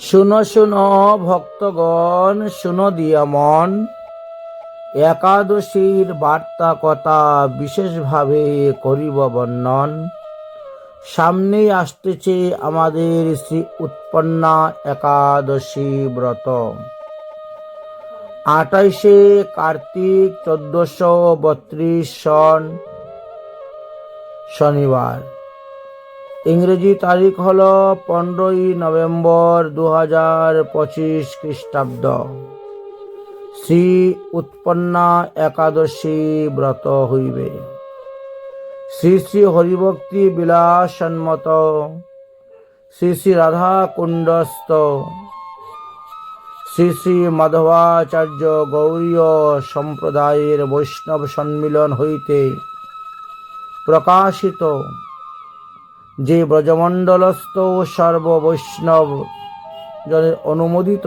শুনো শুনো, ভক্তগণ, শুনো দিয়া মন। একাদশীর বার্তা কথা বিশেষভাবে করিব বর্ণন। সামনেই আসতেছে আমাদের শ্রী উৎপন্না একাদশী ব্রত। আঠাইশে কার্তিক চোদ্দশো বত্রিশ সন শনিবার। ইংরেজি তারিখ হল পনেরোই নভেম্বর দু হাজার পঁচিশ খ্রিস্টাব্দ। শ্রী উৎপন্না একাদশী ব্রত হইবে। শ্রী শ্রী হরিভক্তি বিলাসন্মত শ্রী শ্রী রাধা কুণ্ডস্থ শ্রী শ্রী মাধবাচার্য গৌরীয় সম্প্রদায়ের বৈষ্ণব সম্মিলন হইতে প্রকাশিত যে ব্রজমণ্ডলস্থ সর্ববৈষ্ণব জনের অনুমোদিত।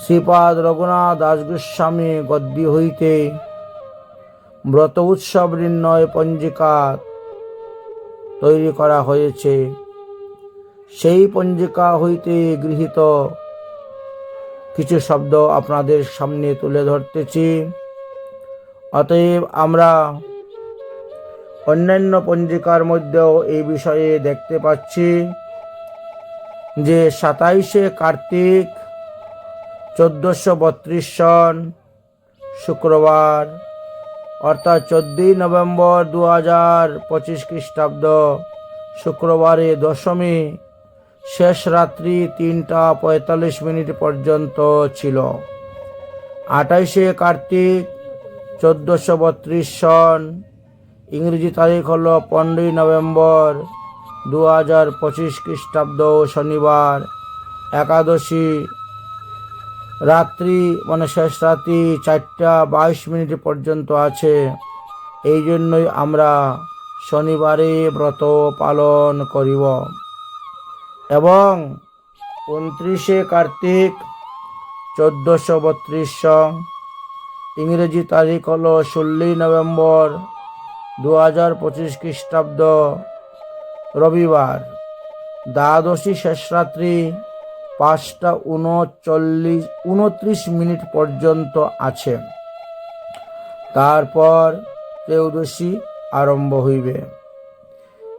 শ্রীপাদ রঘুনাথ দাসগোস্বামী গদ্যী হইতে ব্রত উৎসব নির্ণয় পঞ্জিকা তৈরি করা হয়েছে। সেই পঞ্জিকা হইতে গৃহীত কিছু শব্দ আপনাদের সামনে তুলে ধরতেছি। অতএব আমরা অন্যান্য পঞ্জিকার মধ্যেও এই বিষয়ে দেখতে পাচ্ছি যে সাতাইশে কার্তিক চোদ্দোশো বত্রিশ সন শুক্রবার, অর্থাৎ চোদ্দই নভেম্বর দু হাজার পঁচিশ খ্রিস্টাব্দ শুক্রবারে দশমী, শেষ রাত্রি তিনটা পঁয়তাল্লিশ মিনিট পর্যন্ত ছিল। আঠাইশে কার্তিক চোদ্দোশো বত্রিশ সন ইংরেজি তারিখ হল পনেরোই নভেম্বর দু হাজার পঁচিশ খ্রিস্টাব্দ শনিবার, একাদশী রাত্রি মানে শেষ রাত্রি চারটা বাইশ মিনিট পর্যন্ত আছে। এই জন্যই আমরা শনিবারে ব্রত পালন করিব। এবং উনত্রিশে কার্তিক চোদ্দোশো বত্রিশ ইংরেজি তারিখ হলো ষোলোই নভেম্বর দু হাজার পঁচিশ খ্রিস্টাব্দ রবিবার, দ্বাদশী শেষ রাত্রি পাঁচটা উনচল্লিশ, উনত্রিশ মিনিট পর্যন্ত আছে। তারপর ত্রয়োদশী আরম্ভ হইবে।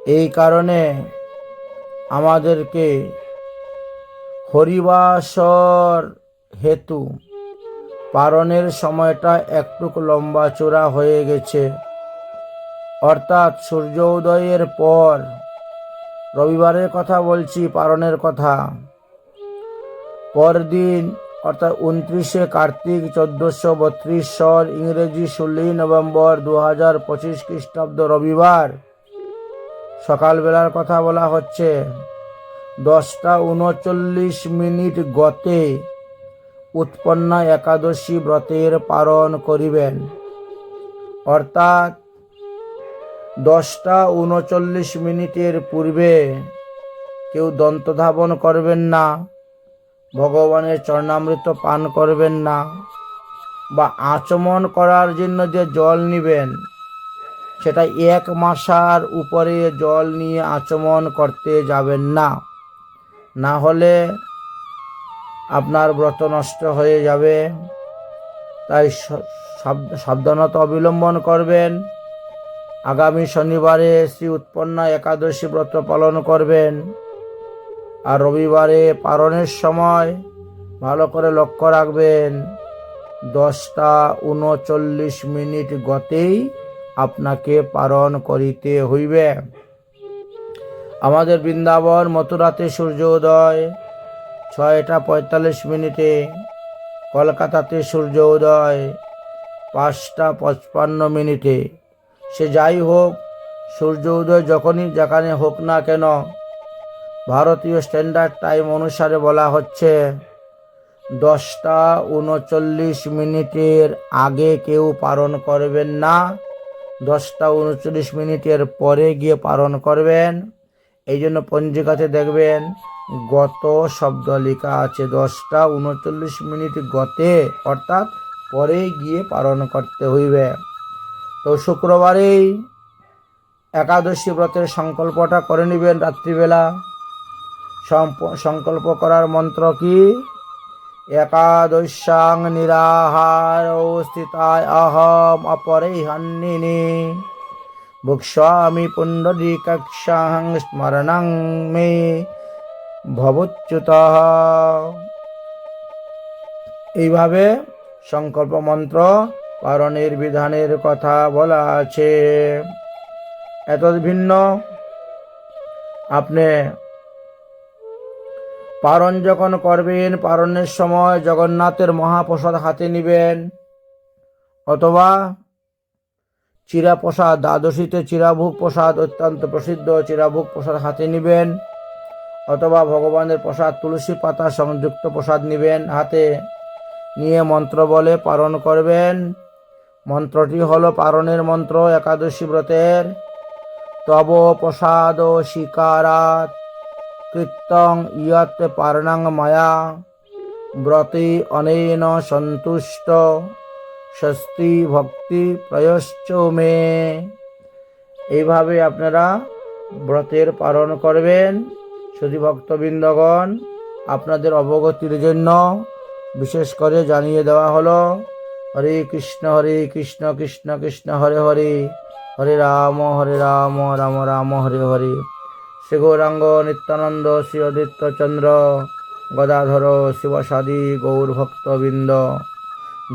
এই কারণে আমাদেরকে হরিবাসর হেতু পারণের সময়টা একটু লম্বা চূড়া হয়ে গেছে। অর্থাৎ সূর্য উদয়ের পর। রবিবারের কথা বলছি, পারণের কথা। পরদিন, অর্থাৎ উনত্রিশে কার্তিক চোদ্দোশো বত্রিশ সর ইংরেজি ষোলোই নভেম্বর দু হাজার পঁচিশ খ্রিস্টাব্দ রবিবার, সকালবেলার কথা বলা হচ্ছে। দশটা উনচল্লিশ মিনিট গতে উৎপন্না একাদশী ব্রতের পালন করিবেন। অর্থাৎ দশটা উনচল্লিশ মিনিটের পূর্বে কেউ দন্তধাবন করবেন না, ভগবানের চরণামৃত পান করবেন না, বা আচমন করার জন্য যে জল নিবেন, সেটা এক মাসার উপরে জল নিয়ে আচমন করতে যাবেন না। না হলে আপনার ব্রত নষ্ট হয়ে যাবে। তাই সাবধানতা অবলম্বন করবেন। আগামী শনিবারে শ্রী উৎপন্না একাদশী ব্রত পালন করবেন। আর রবিবারে পালনের সময় ভালো করে লক্ষ্য রাখবেন, দশটা উনচল্লিশ মিনিট গতেই আপনাকে পালন করিতে হইবে। আমাদের বৃন্দাবন মথুরাতে সূর্য উদয় ছয়টা পঁয়তাল্লিশ মিনিটে, কলকাতাতে সূর্য উদয় পাঁচটা পঁচপান্ন মিনিটে। সে যাই হোক, সূর্য উদয় যখনই যেখানে হোক না কেন, ভারতীয় স্ট্যান্ডার্ড টাইম অনুসারে বলা হচ্ছে, দশটা উনচল্লিশ মিনিটের আগে কেউ পালন করবেন না, দশটা উনচল্লিশ মিনিটের পরে গিয়ে পালন করবেন। এই জন্য পঞ্জিকাতে দেখবেন, গত শব্দ লেখা আছে, দশটা উনচল্লিশ মিনিট গতে, অর্থাৎ পরে গিয়ে পালন করতে হইবে। তো শুক্রবারেই একাদশী ব্রতের সংকল্পটা করে নেবেন রাত্রিবেলা। সংকল্প করার মন্ত্র কি? একাদশাং নিরাহার স্থিতায় অহম অপরিহান্নিনি। ভুক্ষ্বামি পুণ্ডরীকাক্ষাং স্মরণং মে ভবচ্যুত। এইভাবে সংকল্প মন্ত্র পারণের বিধানের কথা বলা আছে। এত ভিন্ন। আপনি পারণ যখন করবেন, পারণের সময় জগন্নাথের মহাপ্রসাদ হাতে নেবেন, অথবা চিরাপ্রসাদ, দ্বাদশীতে চিরাভোগ প্রসাদ, অত্যন্ত প্রসিদ্ধ চিরাভোগ প্রসাদ হাতে নেবেন, অথবা ভগবানের প্রসাদ, তুলসী পাতা সংযুক্ত প্রসাদ নেবেন, হাতে নিয়ে মন্ত্র বলে পালন করবেন। মন্ত্রটি হলো পারণের মন্ত্র একাদশী ব্রতের। তব প্রসাদ শিকারাত কীর্তং ইয়ত পারণাং মায়া। ব্রতে অনেন সন্তুষ্ট, স্বস্তি ভক্তি প্রয়শ্চ মে। এইভাবে আপনারা ব্রতের পালন করবেন। শুধু ভক্তবৃন্দগণ আপনাদের অবগতির জন্য বিশেষ করে জানিয়ে দেওয়া হলো হরে কৃষ্ণ হরে কৃষ্ণ কৃষ্ণ কৃষ্ণ, হরে হরে। হরে রাম হরে রাম রাম রাম, হরে হরে। শ্রী গৌরাঙ্গ নিত্যানন্দ শ্রী অদিত্য চন্দ্র, গদাধর, শিবসাদী, গৌর ভক্তবৃন্দ।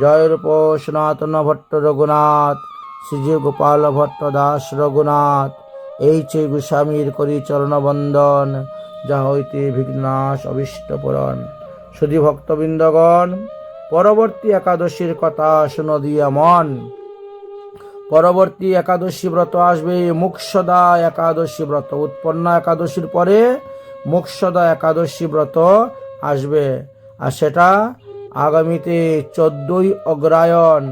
জয়রূপ সনাতন ভট্ট রঘুনাথ শ্রীজি গোপাল ভট্ট দাস রঘুনাথ। এই চে গোস্বামীর করি চরণবন্দন যা হইতে বিঘ্নাশ অবিষ্ট পুরন সুধী ভক্তবৃন্দগণ পরবর্তী একাদশীর কথা শুনো দিয়া মন। পরবর্তী একাদশী ব্রত আসবে মুক্ষদা একাদশী ব্রত। উৎপন্ন একাদশীর পরে মুক্ষদা একাদশী ব্রত আসবে। আর সেটা আগামীতে চোদ্দই অগ্রায়ণ,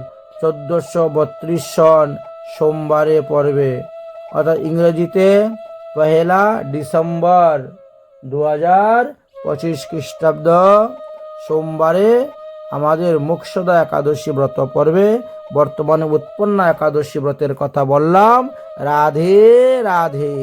চোদ্দোশো বত্রিশ সন সোমবারে পড়বে। অর্থাৎ ইংরেজিতে পহেলা ডিসেম্বর দু হাজার পঁচিশ খ্রিস্টাব্দ সোমবারে আমাদের মুখসদা একাদশী ব্রত পর্বে বর্তমানে উৎপন্ন একাদশী ব্রতের কথা বললাম। রাধে রাধে।